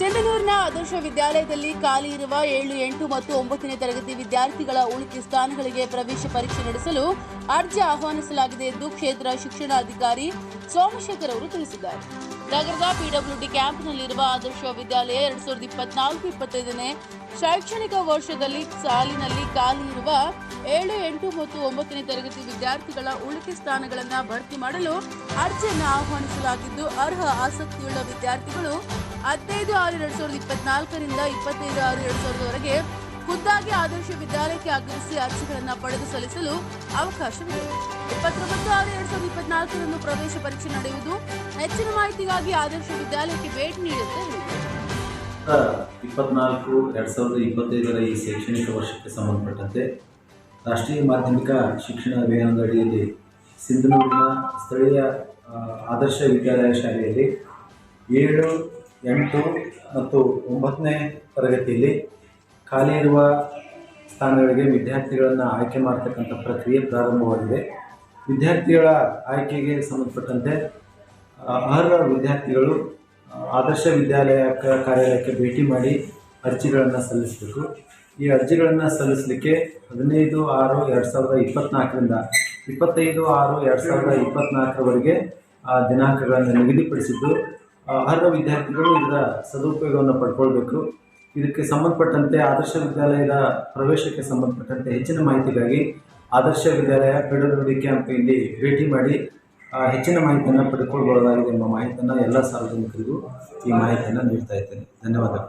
ಸಿಂಧನೂರಿನ ಆದರ್ಶ ವಿದ್ಯಾಲಯದಲ್ಲಿ ಖಾಲಿ ಇರುವ ಏಳು, ಎಂಟು ಮತ್ತು ಒಂಬತ್ತನೇ ತರಗತಿ ವಿದ್ಯಾರ್ಥಿಗಳ ಉಳಿಕೆ ಸ್ಥಾನಗಳಿಗೆ ಪ್ರವೇಶ ಪರೀಕ್ಷೆ ನಡೆಸಲು ಅರ್ಜಿ ಆಹ್ವಾನಿಸಲಾಗಿದೆ ಎಂದು ಕ್ಷೇತ್ರ ಶಿಕ್ಷಣಾಧಿಕಾರಿ ಸೋಮಶೇಖರ್ ಅವರು ತಿಳಿಸಿದ್ದಾರೆ. ನಗರದ ಪಿಡಬ್ಲ್ಯೂಡಿ ಕ್ಯಾಂಪ್ನಲ್ಲಿರುವ ಆದರ್ಶ ವಿದ್ಯಾಲಯ ಎರಡ್ ಸಾವಿರದ ಇಪ್ಪತ್ನಾಲ್ಕು, ಇಪ್ಪತ್ತೈದನೇ ಶೈಕ್ಷಣಿಕ ವರ್ಷದಲ್ಲಿ ಸಾಲಿನಲ್ಲಿ ಖಾಲಿ ಇರುವ ಏಳು, ಎಂಟು ಮತ್ತು ಒಂಬತ್ತನೇ ತರಗತಿ ವಿದ್ಯಾರ್ಥಿಗಳ ಉಳಿಕೆ ಸ್ಥಾನಗಳನ್ನು ಭರ್ತಿ ಮಾಡಲು ಅರ್ಜಿಯನ್ನು ಆಹ್ವಾನಿಸಲಾಗಿದ್ದು ಅರ್ಹ ಆಸಕ್ತಿಯುಳ್ಳ ವಿದ್ಯಾರ್ಥಿಗಳು ಹದಿನೈದು ಆರು ಎರಡ್ ಸಾವಿರದ ಇಪ್ಪತ್ನಾಲ್ಕರಿಂದ ಇಪ್ಪತ್ತೈದು ಆರು ಎರಡ್ ಸಾವಿರದವರೆಗೆ ಖುದ್ದಾಗಿ ಆದರ್ಶ ವಿದ್ಯಾಲಯಕ್ಕೆ ಆಗಮಿಸಿ ಅರ್ಜಿಗಳನ್ನು ಪಡೆದು ಸಲ್ಲಿಸಲು ಅವಕಾಶವಿದೆ ಇಪ್ಪತ್ತೊಂಬತ್ತು ಆರು ಎರಡ್ ಸಾವಿರದ ಇಪ್ಪತ್ನಾಲ್ಕರಂದು ಪ್ರವೇಶ ಪರೀಕ್ಷೆ ನಡೆಯುವುದು ಹೆಚ್ಚಿನ ಮಾಹಿತಿಗಾಗಿ ಆದರ್ಶ ವಿದ್ಯಾಲಯಕ್ಕೆ ಭೇಟಿ ನೀಡುತ್ತೆ ಇಪ್ಪತ್ನಾಲ್ಕು ಎರಡು ಸಾವಿರದ ಇಪ್ಪತ್ತೈದರ ಈ ಶೈಕ್ಷಣಿಕ ವರ್ಷಕ್ಕೆ ಸಂಬಂಧಪಟ್ಟಂತೆ ರಾಷ್ಟ್ರೀಯ ಮಾಧ್ಯಮಿಕ ಶಿಕ್ಷಣ ಅಭಿಯಾನದ ಅಡಿಯಲ್ಲಿ ಸಿಂಧನೂರಿನ ಸ್ಥಳೀಯ ಆದರ್ಶ ವಿದ್ಯಾಲಯ ಶಾಲೆಯಲ್ಲಿ ಏಳು ಎಂಟು ಮತ್ತು ಒಂಬತ್ತನೇ ತರಗತಿಯಲ್ಲಿ ಖಾಲಿ ಇರುವ ಸ್ಥಾನಗಳಿಗೆ ವಿದ್ಯಾರ್ಥಿಗಳನ್ನು ಆಯ್ಕೆ ಮಾಡತಕ್ಕಂಥ ಪ್ರಕ್ರಿಯೆ ಪ್ರಾರಂಭವಾಗಿದೆ. ವಿದ್ಯಾರ್ಥಿಗಳ ಆಯ್ಕೆಗೆ ಸಂಬಂಧಪಟ್ಟಂತೆ ಅರ್ಹ ವಿದ್ಯಾರ್ಥಿಗಳು ಆದರ್ಶ ವಿದ್ಯಾಲಯ ಕಾರ್ಯಾಲಯಕ್ಕೆ ಭೇಟಿ ಮಾಡಿ ಅರ್ಜಿಗಳನ್ನು ಸಲ್ಲಿಸಬೇಕು. ಈ ಅರ್ಜಿಗಳನ್ನು ಸಲ್ಲಿಸಲಿಕ್ಕೆ ಹದಿನೈದು ಆರು ಎರಡು ಸಾವಿರದ ಇಪ್ಪತ್ತ್ನಾಲ್ಕರಿಂದ ಇಪ್ಪತ್ತೈದು ಆರು ಎರಡು ಸಾವಿರದ ಇಪ್ಪತ್ತ್ನಾಲ್ಕರವರೆಗೆ ಆ ದಿನಾಂಕಗಳನ್ನು ನಿಗದಿಪಡಿಸಿದ್ದು ಅರ್ಹ ವಿದ್ಯಾರ್ಥಿಗಳು ಇದರ ಸದುಪಯೋಗವನ್ನು ಪಡ್ಕೊಳ್ಬೇಕು. ಇದಕ್ಕೆ ಸಂಬಂಧಪಟ್ಟಂತೆ ಆದರ್ಶ ವಿದ್ಯಾಲಯದ ಪ್ರವೇಶಕ್ಕೆ ಸಂಬಂಧಪಟ್ಟಂತೆ ಹೆಚ್ಚಿನ ಮಾಹಿತಿಗಾಗಿ ಆದರ್ಶ ವಿದ್ಯಾಲಯ ಪೆಡೋಡಿ ಕ್ಯಾಂಪ್ ಇಲ್ಲಿ ಭೇಟಿ ಮಾಡಿ ಹೆಚ್ಚಿನ ಮಾಹಿತಿಯನ್ನು ಪಡ್ಕೊಳ್ಬೋದಾಗಿದೆ ಎಂಬ ಮಾಹಿತಿಯನ್ನು ಎಲ್ಲ ಸಾರ್ವಜನಿಕರಿಗೂ ಈ ಮಾಹಿತಿಯನ್ನು ನೀಡ್ತಾ ಇದ್ದೇನೆ. ಧನ್ಯವಾದಗಳು.